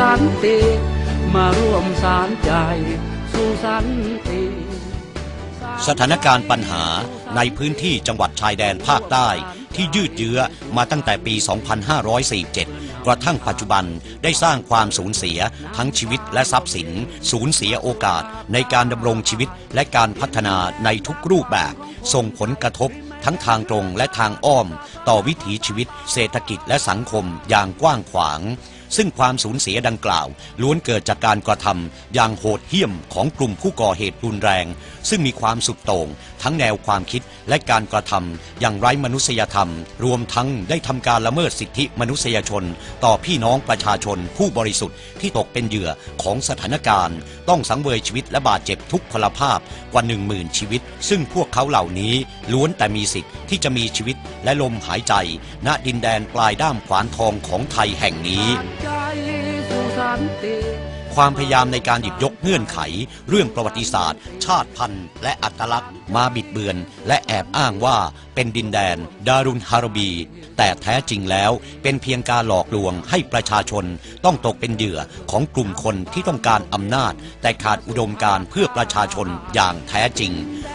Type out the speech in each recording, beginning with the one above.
สันติ มาร่วมสารใจ สู่สันติ สถานการณ์ปัญหาในพื้นที่จังหวัดชายแดนภาคใต้ที่ยืดเยื้อมาตั้งแต่ปี 2547 กระทั่งปัจจุบันได้สร้างความสูญเสียทั้งชีวิตและทรัพย์สิน สูญเสียโอกาสในการดำรงชีวิตและการพัฒนาในทุกรูปแบบ ส่งผลกระทบทั้งทางตรงและทางอ้อม ต่อวิถีชีวิตเศรษฐกิจและสังคมอย่างกว้างขวาง ซึ่งความสูญเสียดังกล่าว ล้วนเกิดจากการกระทำอย่างโหดเหี้ยมของกลุ่มผู้ก่อเหตุรุนแรง ซึ่งมีความสุดโต่ง ทั้งแนวความคิดและการกระทำอย่างไร้มนุษยธรรม รวมทั้งได้ทำการละเมิดสิทธิมนุษยชน ต่อพี่น้องประชาชนผู้บริสุทธิ์ที่ตกเป็นเหยื่อของสถานการณ์ ต้องสังเวยชีวิตและบาดเจ็บทุกพลภาพกว่าหนึ่งหมื่นชีวิต ซึ่งพวกเขาเหล่านี้ล้วนแต่มีสิทธิ์ที่จะมีชีวิตและลมหายใจ ณดินแดนปลายด้ามขวานทองของไทยแห่งนี้ความพยายามในการหยิบยกเงื่อนไข เรื่องประวัติศาสตร์ ชาติพันธุ์และอัตลักษณ์ มาบิดเบือน และแอบอ้างว่าเป็นดินแดน ดารุนฮารบี แต่แท้จริงแล้วเป็นเพียงการหลอกลวงให้ประชาชน ต้องตกเป็นเหยื่อของกลุ่มคนที่ต้องการอำนาจ แต่ขาดอุดมการเพื่อประชาชนอย่างแท้จริง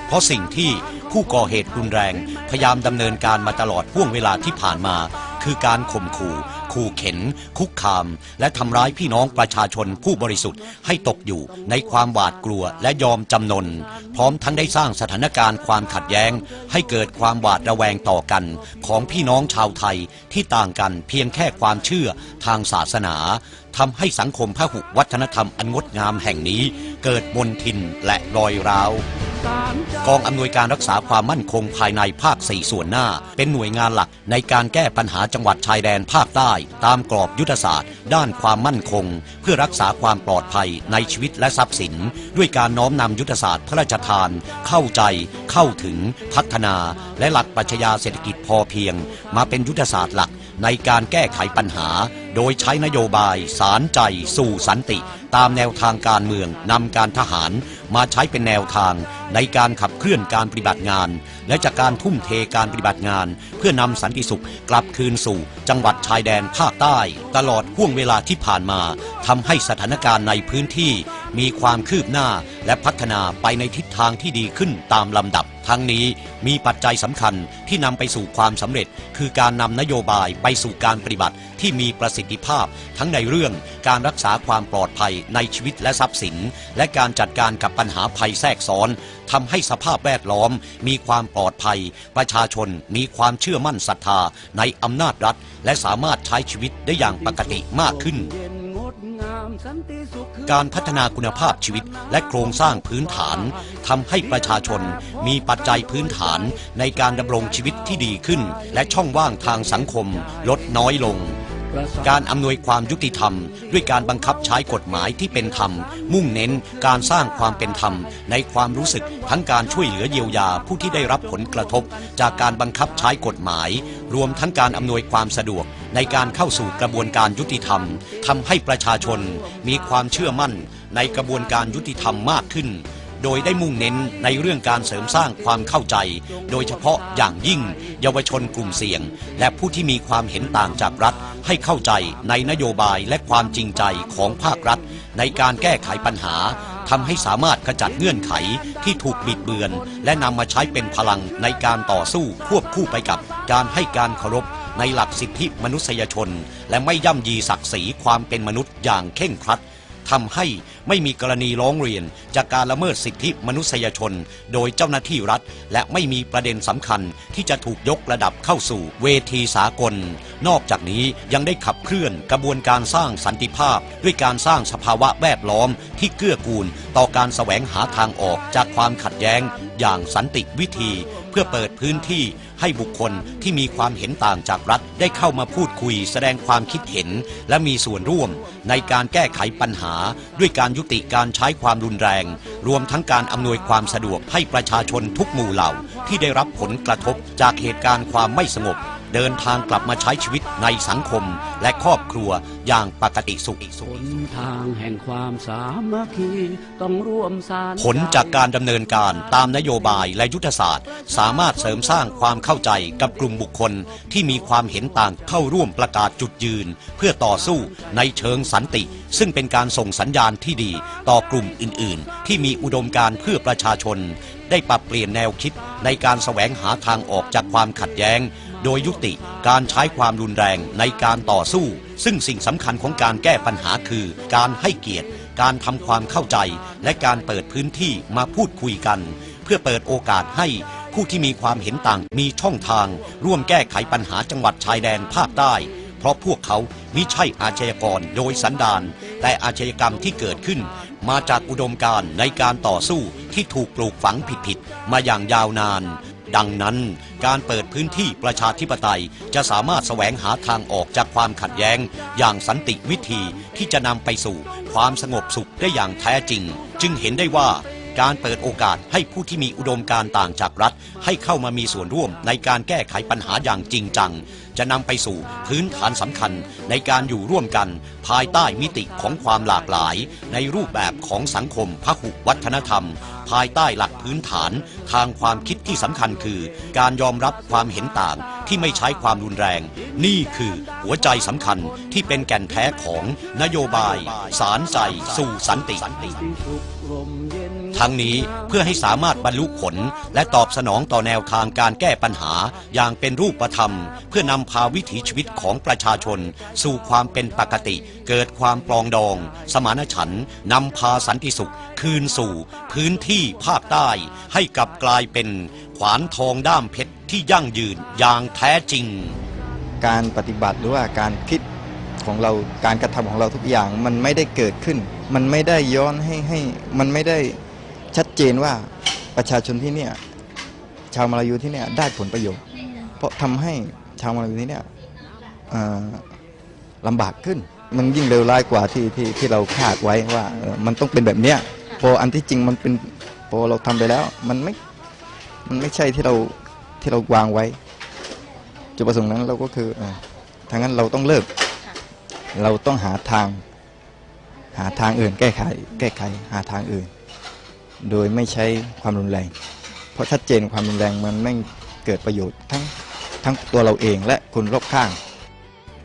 เพราะสิ่งที่ผู้ก่อเหตุรุนแรง พยายามดำเนินการมาตลอดห่วงเวลาที่ผ่านมา คือการข่มขู่ ขู่เข็น คุกคาม และทำร้ายพี่น้องประชาชนผู้บริสุทธิ์ให้ตกอยู่ในความหวาดกลัวและยอมจำนน พร้อมทั้งได้สร้างสถานการณ์ความขัดแย้ง ให้เกิดความหวาดระแวงต่อกัน ของพี่น้องชาวไทยที่ต่างกันเพียงแค่ความเชื่อทางศาสนาทำให้สังคมพหุวัฒนธรรมอันงดงามแห่งนี้ เกิดมนทินและรอยร้าว กองอำนวยการรักษาความมั่นคงภายในภาค 4 ส่วนหน้า เป็นหน่วยงานหลักในการแก้ปัญหาจังหวัดชายแดนภาคใต้ ตามกรอบยุทธศาสตร์ ด้านความมั่นคง เพื่อรักษาความปลอดภัยในชีวิตและทรัพย์สิน ด้วยการน้อมนำยุทธศาสตร์พระราชทาน เข้าใจ เข้าถึง พัฒนา และหลักปรัชญาเศรษฐกิจพอเพียง มาเป็นยุทธศาสตร์หลักในการแก้ไขปัญหา โดยใช้นโยบาย สารใจ สู่สันติ ตามแนวทางการเมืองนำการทหารมาใช้เป็นแนวทางในการขับเคลื่อนการปฏิบัติงาน และจากการทุ่มเทการปฏิบัติงาน เพื่อนำสันติสุขกลับคืนสู่จังหวัดชายแดนภาคใต้ ตลอดห่วงเวลาที่ผ่านมาทำให้สถานการณ์ในพื้นที่ มีความคืบหน้าและพัฒนาไปในทิศทางที่ดีขึ้นตามลำดับ ทั้งนี้มีปัจจัยสำคัญที่นำไปสู่ความสำเร็จ คือการนำนโยบายไปสู่การปฏิบัติที่มีประสิทธิภาพ ทั้งในเรื่องการรักษาความปลอดภัยในชีวิตและทรัพย์สิน และการจัดการกับปัญหาภัยแทรกซ้อนทำให้สภาพแวดล้อม มีความปลอดภัย ประชาชนมีความเชื่อมั่นศรัทธาในอำนาจรัฐ และสามารถใช้ชีวิตได้อย่างปกติมากขึ้น การพัฒนาคุณภาพชีวิตและโครงสร้างพื้นฐานทำให้ประชาชนมีปัจจัยพื้นฐานในการดำรงชีวิตที่ดีขึ้น และช่องว่างทางสังคมลดน้อยลง การอำนวยความยุติธรรม ด้วยการบังคับใช้กฎหมายที่เป็นธรรม มุ่งเน้นการสร้างความเป็นธรรม ในความรู้สึกทั้งการช่วยเหลือเยียวยาผู้ที่ได้รับผลกระทบ จากการบังคับใช้กฎหมาย รวมทั้งการอำนวยความสะดวก ในการเข้าสู่กระบวนการยุติธรรมทำให้ประชาชนมีความเชื่อมั่นในกระบวนการยุติธรรมมากขึ้น โดยได้มุ่งเน้นในเรื่องการเสริมสร้างความเข้าใจ โดยเฉพาะอย่างยิ่งเยาวชนกลุ่มเสี่ยง และผู้ที่มีความเห็นต่างจากรัฐ ให้เข้าใจในนโยบายและความจริงใจของภาครัฐ ในการแก้ไขปัญหาทำให้สามารถขจัดเงื่อนไขที่ถูกบิดเบือน และนำมาใช้เป็นพลังในการต่อสู้ควบคู่ไปกับการให้การเคารพ ในหลักสิทธิมนุษยชน และไม่ย่ำยีศักดิ์ศรีความเป็นมนุษย์อย่างเข่งครัดทำให้ ไม่มีกรณีร้องเรียน จากการละเมิดสิทธิมนุษยชน โดยเจ้าหน้าที่รัฐ และไม่มีประเด็นสำคัญที่จะถูกยกระดับเข้าสู่เวทีสากล นอกจากนี้ยังได้ขับเคลื่อนกระบวนการสร้างสันติภาพ ด้วยการสร้างสภาวะแวดล้อมที่เกื้อกูล ต่อการแสวงหาทางออกจากความขัดแย้ง อย่างสันติวิธี เพื่อเปิดพื้นที่ให้บุคคลที่มีความเห็นต่างจากรัฐได้เข้ามาพูดคุยแสดงความคิดเห็น และมีส่วนร่วมในการแก้ไขปัญหาด้วยการยุติการใช้ความรุนแรง รวมทั้งการอำนวยความสะดวกให้ประชาชนทุกหมู่เหล่าที่ได้รับผลกระทบจากเหตุการณ์ความไม่สงบ เดินทางกลับมาใช้ชีวิตในสังคมและครอบครัวอย่างปกติสุขหนทางแห่งความสามัคคีต้องร่วมสานผลจากการดำเนินการตามนโยบายและยุทธศาสตร์ สามารถเสริมสร้างความเข้าใจกับกลุ่มบุคคลที่มีความเห็นต่างเข้าร่วมประกาศจุดยืน เพื่อต่อสู้ในเชิงสันติ ซึ่งเป็นการส่งสัญญาณที่ดีต่อกลุ่มอื่น ๆ ที่มีอุดมการณ์เพื่อประชาชน ได้ปรับเปลี่ยนแนวคิดในการแสวงหาทางออกจากความขัดแย้ง โดยยุติการใช้ความรุนแรงในการต่อสู้ ซึ่งสิ่งสำคัญของการแก้ปัญหาคือ การให้เกียรติ การทำความเข้าใจ และการเปิดพื้นที่มาพูดคุยกัน เพื่อเปิดโอกาสให้ผู้ที่มีความเห็นต่างมีช่องทาง ร่วมแก้ไขปัญหาจังหวัดชายแดนภาคใต้ เพราะพวกเขามิใช่อาชญากรโดยสันดาน แต่อาชญากรรมที่เกิดขึ้น มาจากอุดมการณ์ในการต่อสู้ที่ถูกปลูกฝังผิดๆมาอย่างยาวนาน ดังนั้น การเปิดพื้นที่ประชาธิปไตยจะสามารถแสวงหาทางออกจากความขัดแย้ง อย่างสันติวิธีที่จะนำไปสู่ความสงบสุขได้อย่างแท้จริง จึงเห็นได้ว่าการเปิดโอกาสให้ผู้ที่มีอุดมการต่างจากรัฐ ให้เข้ามามีส่วนร่วมในการแก้ไขปัญหาอย่างจริงจัง จะนำไปสู่พื้นฐานสำคัญในการอยู่ร่วมกัน ภายใต้มิติของความหลากหลาย ในรูปแบบของสังคมพหุวัฒนธรรม ภายใต้หลักพื้นฐานทางความคิดที่สำคัญคือ การยอมรับความเห็นต่างที่ไม่ใช้ความรุนแรง นี่คือหัวใจสำคัญที่เป็นแก่นแท้ของนโยบาย สารใจสู่สันติ ทั้งนี้เพื่อให้สามารถบรรลุผล และตอบสนองต่อแนวทางการแก้ปัญหาอย่างเป็นรูปธรรม เพื่อนำพาวิถีชีวิตของประชาชน สู่ความเป็นปกติ เกิดความปลองดอง สมานฉันนำพาสันติสุข คืนสู่ พื้นที่ภาคใต้ ให้กลับกลายเป็นขวานทองด้ามเพชรที่ยั่งยืนอย่างแท้จริง การปฏิบัติหรือว่าการคิดของเราการกระทำของเราทุกอย่างมันไม่ได้เกิดขึ้น มันไม่ได้ย้อนให้ให้มันไม่ได้ ชัดเจนว่าประชาชนที่เนี่ยชาวมาลายูที่เนี่ยได้ผลประโยชน์ เพราะทำให้ชาวมาลายูที่เนี่ยลำบากขึ้น มันยิ่งเลวร้ายกว่าที่ที่ที่เราคาดไว้ว่ามันต้องเป็นแบบเนี้ยพออันที่จริงมันเป็นพอเราทำไปแล้ว มันไม่มันไม่ใช่ที่เราที่เราวางไว้ จุดประสงค์นั้นเราก็คืออทางนั้นเราต้องเลิก เราต้องหาทาง หาทางอื่นแก้ไข แก้ไขหาทางอื่น โดยไม่ใช้ความรุนแรง เพราะชัดเจนความรุนแรงมันไม่เกิดประโยชน์ทั้งทั้งตัวเราเองและคนรอบข้าง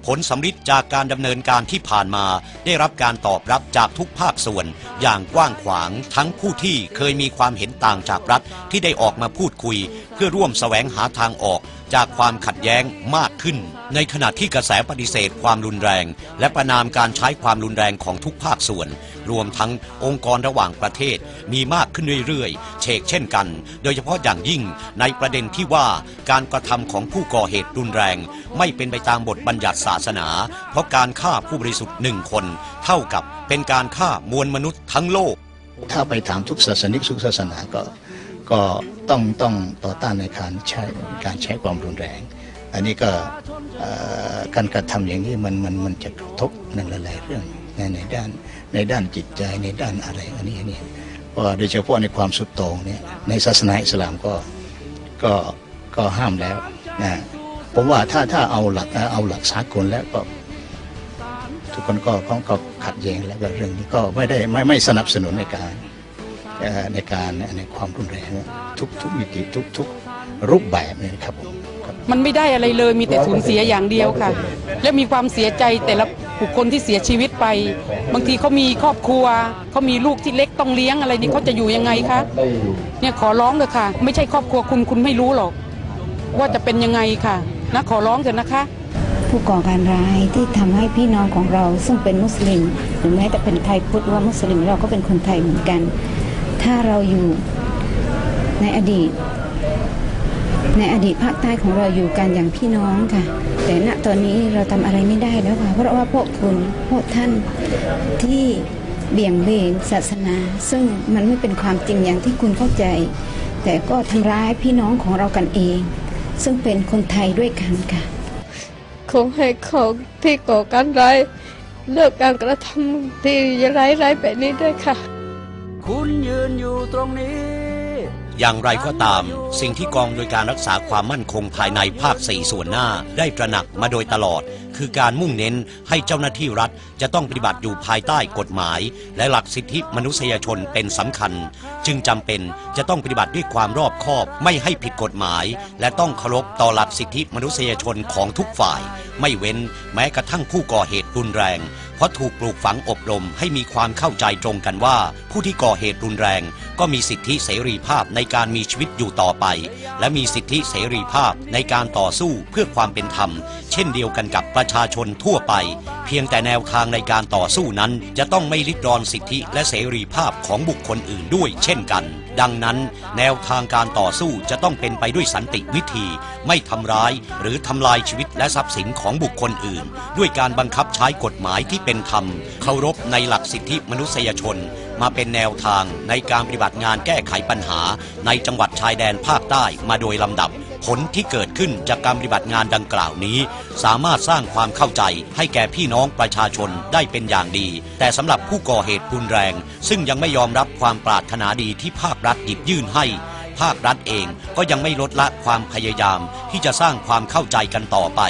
ผลสำฤทธิ์จากการดำเนินการที่ผ่านมา ได้รับการตอบรับจากทุกภาคส่วน อย่างกว้างขวางทั้งผู้ที่เคยมีความเห็นต่างจากรัฐที่ได้ออกมาพูดคุย เพื่อร่วมแสวงหาทางออก จากความขัดแย้งมากขึ้น ในขณะที่กระแสปฏิเสธความรุนแรง และประนามการใช้ความรุนแรงของทุกภาคส่วน รวมทั้งองค์กรระหว่างประเทศมีมากขึ้นเรื่อยๆ เชกเช่นกัน โดยเฉพาะอย่างยิ่งในประเด็นที่ว่าการกระทำของผู้ก่อเหตุรุนแรง ไม่เป็นไปตามบทบัญญัติศาสนา เพราะการฆ่าผู้บริสุทธิ์หนึ่งคน เท่ากับเป็นการฆ่ามวลมนุษย์ทั้งโลก ถ้าไปถามทุกศาสนิกทุกศาสนาก็ ก็ต้องต้องต่อต้านในการใช้การใช้ความรุนแรง อันนี้ก็การกระทำอย่างนี้มันมันมันจะกระทบในหลายๆเรื่องในในด้านในด้านจิตใจในด้านอะไรอันนี้อันนี้เพราะว่าโดยเฉพาะในความสุดโต่งเนี่ยในศาสนาอิสลามก็ก็ก็ห้ามแล้วนะผมว่าถ้าถ้าเอาหลักเอาหลักสากลแล้วก็ ทุกคนก็ก็ขัดแย้งแล้วก็เรื่องนี้ก็ไม่ได้ไม่ไม่สนับสนุนในการ ในการในความรุนแรงทุกทุกมิติทุกทุกรูปแบบเนี่ยนะครับผมครับมันไม่ได้อะไรเลยมีแต่สูญเสียอย่างเดียวค่ะ และมีความเสียใจแต่ละบุคคลที่เสียชีวิตไป บางทีเขามีครอบครัวเขามีลูกที่เล็กต้องเลี้ยงอะไรนี่เขาจะอยู่ยังไงคะเนี่ยขอร้องเลยค่ะ ไม่ใช่ครอบครัวคุณคุณไม่รู้หรอก ว่าจะเป็นยังไงค่ะนะขอร้องเถอะนะคะผู้ก่อการร้ายที่ทำให้พี่น้องของเราซึ่งเป็นมุสลิม หรือแม้แต่เป็นไทยพุทธว่ามุสลิมเราก็เป็นคนไทยเหมือนกัน ถ้าเราอยู่ในอดีต ในอดีตภาคใต้ของเราอยู่กันอย่างพี่น้องค่ะ แต่ณตอนนี้เราทำอะไรไม่ได้แล้วค่ะ เพราะว่าพวกคุณพวกท่านที่เบี่ยงเบนศาสนา ซึ่งมันไม่เป็นความจริงอย่างที่คุณเข้าใจ แต่ก็ทำร้ายพี่น้องของเรากันเอง ซึ่งเป็นคนไทยด้วยกันค่ะคงให้เขาที่ก่อการร้ายเลิกการกระทำที่ร้ายๆแบบนี้ด้วยค่ะ นอยู่ตรงนี้ อย่างไรก็ตาม สิ่งที่กองโดยการรักษาความมั่นคงภายในภาค 4 ส่วนหน้าได้ตระหนักมาโดยตลอด คือการมุ่งเน้นให้เจ้าหน้าที่รัฐจะต้องปฏิบัติอยู่ภายใต้กฎหมาย และหลักสิทธิมนุษยชนเป็นสำคัญ จึงจำเป็นจะต้องปฏิบัติด้วยความรอบคอบไม่ให้ผิดกฎหมาย และต้องเคารพต่อหลักสิทธิมนุษยชนของทุกฝ่าย ไม่เว้นแม้กระทั่งผู้ก่อเหตุรุนแรง เพราะถูกปลูกฝังอบรมให้มีความเข้าใจตรงกันว่า ผู้ที่ก่อเหตุรุนแรง ก็มีสิทธิเสรีภาพในการมีชีวิตอยู่ต่อไป และมีสิทธิเสรีภาพในการต่อสู้เพื่อความเป็นธรรม เช่นเดียวกันกับประชาชนทั่วไป เพียงแต่แนวทางในการต่อสู้นั้นจะต้องไม่ลิดรอนสิทธิและเสรีภาพของบุคคลอื่นด้วยเช่นกัน ดังนั้น แนวทางการต่อสู้จะต้องเป็นไปด้วยสันติวิธี ไม่ทำร้ายหรือทำลายชีวิตและทรัพย์สินของบุคคลอื่น ด้วยการบังคับใช้กฎหมายที่เป็นธรรม เคารพในหลักสิทธิมนุษยชน มาเป็นแนวทางในการปฏิบัติงานแก้ไขปัญหา ในจังหวัดชายแดนภาคใต้มาโดยลำดับ ผลที่เกิดขึ้นจากการปฏิบัติงานดังกล่าวนี้ สามารถสร้างความเข้าใจให้แก่พี่น้องประชาชนได้เป็นอย่างดี แต่สำหรับผู้ก่อเหตุรุนแรง ซึ่งยังไม่ยอมรับความปรารถนาดีที่ภาครัฐหยิบยื่นให้ภาครัฐเองก็ยังไม่ลดละความพยายามที่จะสร้างความเข้าใจกันต่อไป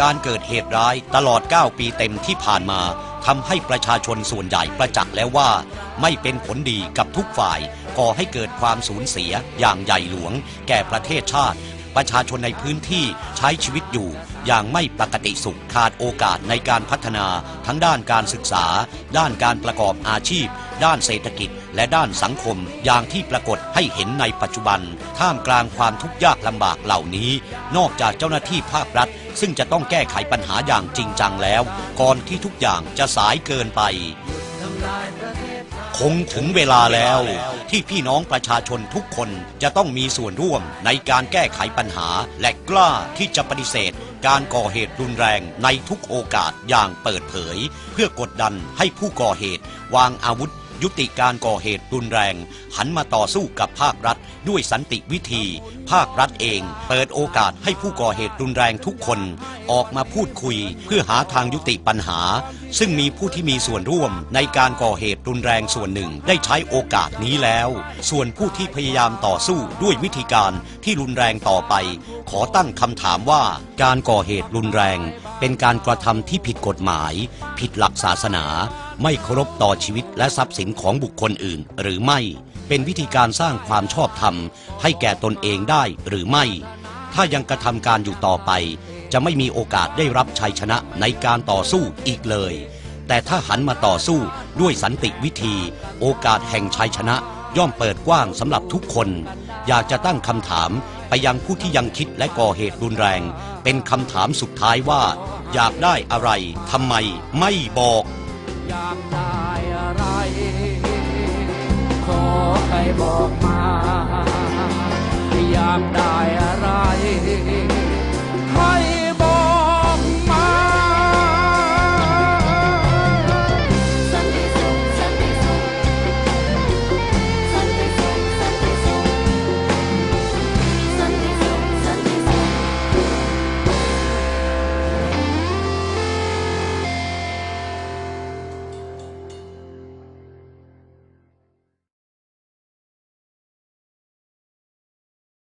การเกิดเหตุร้ายตลอด 9 ปีเต็มที่ผ่านมาทำให้ประชาชนส่วนใหญ่ประจักษ์แล้วว่า ไม่เป็นผลดีกับทุกฝ่าย ก่อให้เกิดความสูญเสียอย่างใหญ่หลวง แก่ประเทศชาติ ประชาชนในพื้นที่ใช้ชีวิตอยู่อย่างไม่ปกติสุขขาดโอกาสในการพัฒนาทั้งด้านการศึกษา ด้านการประกอบอาชีพ ด้านเศรษฐกิจ และด้านสังคมอย่างที่ปรากฏให้เห็นในปัจจุบัน ท่ามกลางความทุกข์ยากลำบากเหล่านี้ นอกจากเจ้าหน้าที่ภาครัฐ ซึ่งจะต้องแก้ไขปัญหาอย่างจริงจังแล้ว ก่อนที่ทุกอย่างจะสายเกินไป คงถึงเวลาแล้วที่พี่น้องประชาชนทุกคนจะต้องมีส่วนร่วมในการแก้ไขปัญหา และกล้าที่จะปฏิเสธ การก่อเหตุรุนแรงในทุกโอกาสอย่างเปิดเผย เพื่อกดดันให้ผู้ก่อเหตุวางอาวุธ ยุติการก่อเหตุรุนแรง หันมาต่อสู้กับภาครัฐ ด้วยสันติวิธี ภาครัฐเอง เปิดโอกาสให้ผู้ก่อเหตุรุนแรงทุกคน ออกมาพูดคุยเพื่อหาทางยุติปัญหา ซึ่งมีผู้ที่มีส่วนร่วมในการก่อเหตุรุนแรงส่วนหนึ่งได้ใช้โอกาสนี้แล้ว ส่วนผู้ที่พยายามต่อสู้ด้วยวิธีการที่รุนแรงต่อไป ขอตั้งคำถามว่าการก่อเหตุรุนแรง เป็นการกระทำที่ผิดกฎหมาย ผิดหลักศาสนา ไม่เคารพต่อชีวิตและทรัพย์สินของบุคคลอื่น หรือไม่ เป็นวิธีการสร้างความชอบธรรม ให้แก่ตนเองได้หรือไม่ ถ้ายังกระทำการอยู่ต่อไป จะไม่มีโอกาสได้รับชัยชนะในการต่อสู้อีกเลย แต่ถ้าหันมาต่อสู้ด้วยสันติวิธี โอกาสแห่งชัยชนะย่อมเปิดกว้างสำหรับทุกคน อยากจะตั้งคำถามไปยังผู้ที่ยังคิดและก่อเหตุรุนแรง เป็นคำถามสุดท้ายว่า อยากได้อะไรทำไมไม่บอก อยากได้อะไร ขอให้บอกมา อยากได้อะไรให้